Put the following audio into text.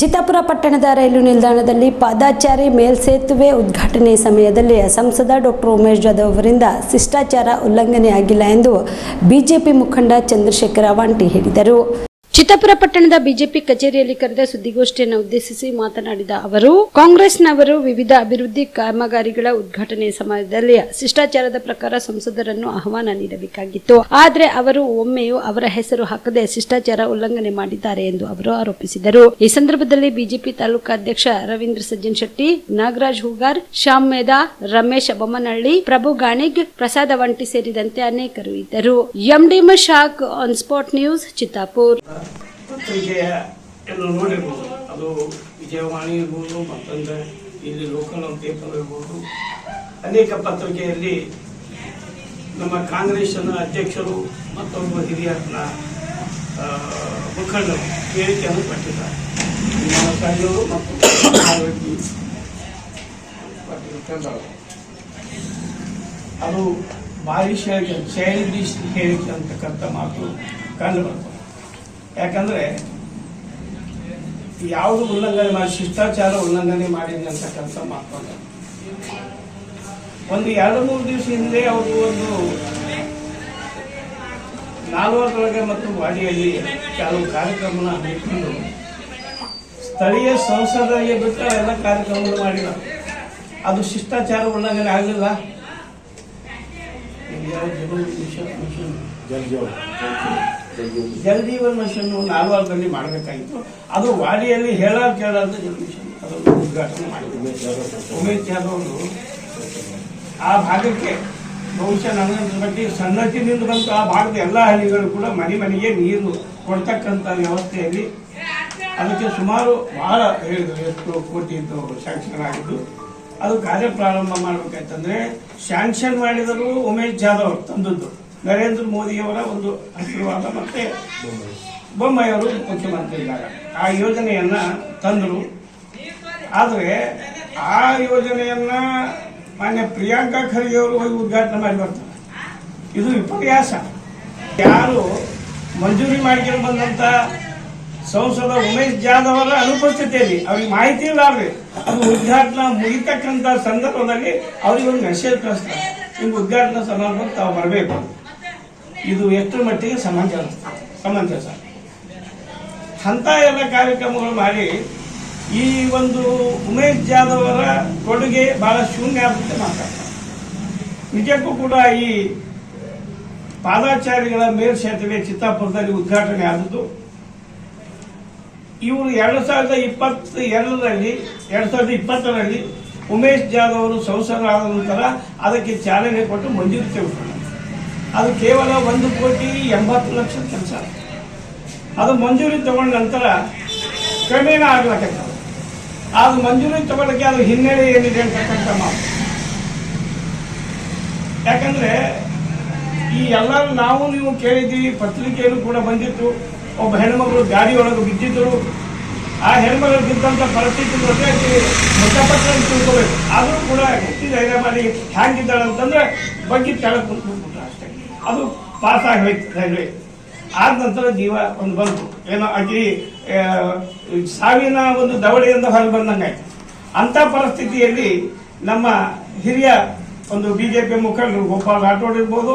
ಚಿತ್ತಾಪುರ ಪಟ್ಟಣದ ರೈಲು ನಿಲ್ದಾಣದಲ್ಲಿ ಪಾದಾಚಾರಿ ಮೇಲ್ಸೇತುವೆ ಉದ್ಘಾಟನೆ ಸಮಯದಲ್ಲಿ ಸಂಸದ ಡಾಕ್ಟರ್ ಉಮೇಶ್ ಜಾಧವ್ ಅವರಿಂದ ಶಿಷ್ಟಾಚಾರ ಉಲ್ಲಂಘನೆಯಾಗಿಲ್ಲ ಎಂದು ಬಿಜೆಪಿ ಮುಖಂಡ ಚಂದ್ರಶೇಖರ ವಾಂಟಿ ಹೇಳಿದರು. ಚಿತ್ತಾಪುರ ಪಟ್ಟಣದ ಬಿಜೆಪಿ ಕಚೇರಿಯಲ್ಲಿ ಕರೆದ ಸುದ್ದಿಗೋಷ್ಠಿಯನ್ನು ಉದ್ದೇಶಿಸಿ ಮಾತನಾಡಿದ ಅವರು, ಕಾಂಗ್ರೆಸ್ನವರು ವಿವಿಧ ಅಭಿವೃದ್ಧಿ ಕಾಮಗಾರಿಗಳ ಉದ್ಘಾಟನೆ ಸಮಯದಲ್ಲಿ ಶಿಷ್ಟಾಚಾರದ ಪ್ರಕಾರ ಸಂಸದರನ್ನು ಆಹ್ವಾನ ನೀಡಬೇಕಾಗಿತ್ತು. ಆದರೆ ಅವರು ಒಮ್ಮೆಯೂ ಅವರ ಹೆಸರು ಹಾಕದೆ ಶಿಷ್ಟಾಚಾರ ಉಲ್ಲಂಘನೆ ಮಾಡಿದ್ದಾರೆ ಎಂದು ಅವರು ಆರೋಪಿಸಿದರು. ಈ ಸಂದರ್ಭದಲ್ಲಿ ಬಿಜೆಪಿ ತಾಲೂಕಾಧ್ಯಕ್ಷ ರವೀಂದ್ರ ಸಜ್ಜನ್ ಶೆಟ್ಟಿ, ನಾಗರಾಜ್ ಹೂಗಾರ್, ಶ್ಯಾಮ್ ಮೇಧಾ, ರಮೇಶ್ ಬೊಮ್ಮನಹಳ್ಳಿ, ಪ್ರಭು ಗಾಣಿಗ್, ಪ್ರಸಾದ ವಂಟಿ ಸೇರಿದಂತೆ ಅನೇಕರು ಇದ್ದರು. ಎಂಡಿಮ shock on spot news, Chittapur. ಪತ್ರಿಕೆಯ ಎಲ್ಲ ನೋಡಿರ್ಬೋದು. ಅದು ವಿಜಯವಾಣಿ ಇರ್ಬೋದು ಮತ್ತೊಂದು ಇಲ್ಲಿ ಲೋಕಲ್ ಪೇಪರ್ ಇರ್ಬೋದು. ಅನೇಕ ಪತ್ರಿಕೆಯಲ್ಲಿ ನಮ್ಮ ಕಾಂಗ್ರೆಸ್ನ ಅಧ್ಯಕ್ಷರು ಮತ್ತೊಬ್ಬ ಹಿರಿಯ ಆ, ಮುಖಂಡರು ಹೇಳಿಕೆಯನ್ನು ಕೊಟ್ಟಿದ್ದಾರೆ. ತಂದೆಯವರು ಮತ್ತು ಅದು ಭಾರಿ ಹೇಳಿಕೆ ಚೈಲ್ಡಿಶ್ ಹೇಳಿಕೆ ಅಂತಕ್ಕಂಥ ಮಾತು ಕಂಡು ಬರ್ತದೆ ಯಾಕಂದ್ರೆ ಯಾವುದು ಉಲ್ಲಂಘನೆ ಮಾಡಿ, ಶಿಷ್ಟಾಚಾರ ಉಲ್ಲಂಘನೆ ಮಾಡಿದೆ ಅಂತಕ್ಕಂಥ ಮಾತಲ್ಲ ಒಂದು ಎರಡು ಮೂರು ದಿವಸ ಹಿಂದೆ ಅವರು ಒಂದು ನಾಲ್ವರೊಳಗೆ ಮತ್ತು ವಾಡಿಯಲ್ಲಿ ಕೆಲವು ಕಾರ್ಯಕ್ರಮನ ಹಮ್ಮಿಕೊಂಡು ಸ್ಥಳೀಯ ಸಂಸದರಿಗೆ ಬಿಟ್ಟು ಎಲ್ಲ ಕಾರ್ಯಕ್ರಮಗಳು ಮಾಡಿಲ್ಲ ಅದು ಶಿಷ್ಟಾಚಾರ ಉಲ್ಲಂಘನೆ ಆಗಲಿಲ್ಲ? ಜನ ಜನ ಜನ ಮಿಷನ್ ಜಲ್ ಜೀವನ್ ಮಿಷನ್ ನಾಲ್ವಾರದಲ್ಲಿ ಮಾಡಬೇಕಾಗಿತ್ತು. ಅದು ವಾಡಿಯಲ್ಲಿ ಹೇಳಾರ್ ಕೇಳಾರ್ದ ಜಲ್ ಮಿಷನ್ ಅದನ್ನು ಉದ್ಘಾಟನೆ ಮಾಡಿದ್ರು. ಉಮೇಶ್ ಯಾದವ್ ಅವರು ಆ ಭಾಗಕ್ಕೆ ಬಹುಶಃ ನನಗನ್ಸಿದ ಬಗ್ಗೆ ಸಣ್ಣತಿನಿಂದ ಬಂತು. ಆ ಭಾಗದ ಎಲ್ಲ ಹಳ್ಳಿಗಳು ಕೂಡ ಮನೆ ಮನೆಗೆ ನೀರು ಕೊಡ್ತಕ್ಕಂಥ ವ್ಯವಸ್ಥೆಯಲ್ಲಿ ಅದಕ್ಕೆ ಸುಮಾರು ಬಹಳ ಹೇಳಿದ್ರು ಎಷ್ಟು ಕೋಟಿ ಇದ್ದು ಶಾಂಕ್ಷನ್ ಆಗಿದ್ದು ಅದು ಕಾರ್ಯ ಪ್ರಾರಂಭ ಮಾಡಬೇಕಾಯ್ತಂದ್ರೆ ಶಾಂಕ್ಷನ್ ಮಾಡಿದರು ಉಮೇಶ್ ಜಾಧವ್ ತಂದದ್ದು. ನರೇಂದ್ರ ಮೋದಿಯವರ ಒಂದು ಆಶೀರ್ವಾದ ಮತ್ತೆ ಬೊಮ್ಮಾಯಿಯವರು ಮುಖ್ಯಮಂತ್ರಿ ಇದ್ದಾಗ ಆ ಯೋಜನೆಯನ್ನ ತಂದರು. ಆದರೆ ಆ ಯೋಜನೆಯನ್ನ ಮಾನ್ಯ ಪ್ರಿಯಾಂಕಾ ಖರ್ಗೆ ಅವರು ಹೋಗಿ ಉದ್ಘಾಟನೆ ಮಾಡಿ ಬರ್ತಾರೆ. ಇದು ವಿಪರ್ಯಾಸ ಯಾರು ಮಂಜೂರಿ ಮಾಡ್ಕೊಂಡು ಬಂದಂತ ಸಂಸದ ಉಮೇಶ್ ಜಾಧವ್ ಅವರ ಅನುಪಸ್ಥಿತಿಯಲ್ಲಿ ಅವ್ರಿಗೆ ಮಾಹಿತಿ ಇಲ್ಲಾರ್ರಿ ಅದು ಉದ್ಘಾಟನಾ ಮುಗಿತಕ್ಕಂತ ಸಂದರ್ಭದಲ್ಲಿ ಅವ್ರಿಗೆ ಒಂದು ಮೆಸೇಜ್ ಕಳಿಸ್ತಾರೆ. ನಿಮ್ಗೆ ಉದ್ಘಾಟನಾ ಸಮಾರಂಭ ತಾವು ಬರಬೇಕು. ಇದು ಎಷ್ಟರ ಮಟ್ಟಿಗೆ ಸಮಂಜಸ? ಸಮಂಜಸ. ಅಂತ ಎಲ್ಲ ಕಾರ್ಯಕ್ರಮಗಳು ಮಾಡಿ ಈ ಒಂದು ಉಮೇಶ್ ಜಾಧವ್ ಅವರ ಕೊಡುಗೆ ಬಹಳ ಶೂನ್ಯ ಆಗುತ್ತೆ ಮಾತಾಡ್ತಾರೆ ನಿಜಕ್ಕೂ ಕೂಡ ಈ ಪಾದಾಚಾರಿಗಳ ಮೇಲ್ಸೇತುವೆ ಚಿತ್ತಾಪುರದಲ್ಲಿ ಉದ್ಘಾಟನೆ ಆದದ್ದು. ಇವರು ಎರಡು ಸಾವಿರದ ಇಪ್ಪತ್ತ ಎರಡರಲ್ಲಿ ಎರಡು ಸಾವಿರದ ಇಪ್ಪತ್ತರಲ್ಲಿ ಉಮೇಶ್ ಜಾಧವ್ ಅವರು ಸಂಸದರಾದ ನಂತರ ಅದಕ್ಕೆ ಚಾಲನೆ ಕೊಟ್ಟು ಮಂಜೂರು ತೆಗೆದುಕೊಂಡರು. ಅದು ಕೇವಲ ಒಂದು ಕೋಟಿ ಎಂಬತ್ತು ಲಕ್ಷ ಕೆಲಸ. ಅದು ಮಂಜೂರಿ ತಗೊಂಡ ನಂತರ ಕ್ರಮೇಣ ಆಗ್ಲಕ್ಕ ಅದು ಮಂಜೂರಿ ತಗೊಳ್ಳಕ್ಕೆ ಅದು ಹಿನ್ನೆಲೆ ಏನಿದೆ ಅಂತಕ್ಕಂಥ ಮಾತು ಯಾಕಂದ್ರೆ ಈ ಎಲ್ಲ ನಾವು ನೀವು ಕೇಳಿದ್ದೀವಿ, ಪತ್ರಿಕೆಯಲ್ಲೂ ಕೂಡ ಬಂದಿತ್ತು. ಒಬ್ಬ ಹೆಣ್ಮಗಳು ಗಾಡಿ ಒಳಗೆ ಬಿದ್ದಿದ್ದರು. ಆ ಹೆಣ್ಮಗಳು ಬಿದ್ದಂತ ಪರಿಸ್ಥಿತಿ ಮೃತಪತ್ರ ತಿಳ್ಕೋಬೇಕು. ಆದರೂ ಕೂಡ ಮಾಡಿ ಹ್ಯಾಂಗಿದ್ದಾಳೆ ಅಂತಂದ್ರೆ ಬಗ್ಗೆ ಅಷ್ಟೇ ಅದು ಪಾಸ್ ಆಗಿ ಹೋಯ್ತು ರೈಲ್ವೆ. ಆದ ನಂತರ ಜೀವ ಒಂದು ಬಂತು. ಏನೋ ಅತಿ ಸಾವಿನ ಒಂದು ದವಡೆಯಿಂದ ಹೊರಗೆ ಬಂದಂಗಾಯ್ತು ಅಂತ ಪರಿಸ್ಥಿತಿಯಲ್ಲಿ ನಮ್ಮ ಹಿರಿಯ ಒಂದು ಬಿಜೆಪಿ ಮುಖಂಡರು ಗೋಪಾಲ್ ರಾಠೋಡ್ ಇರ್ಬೋದು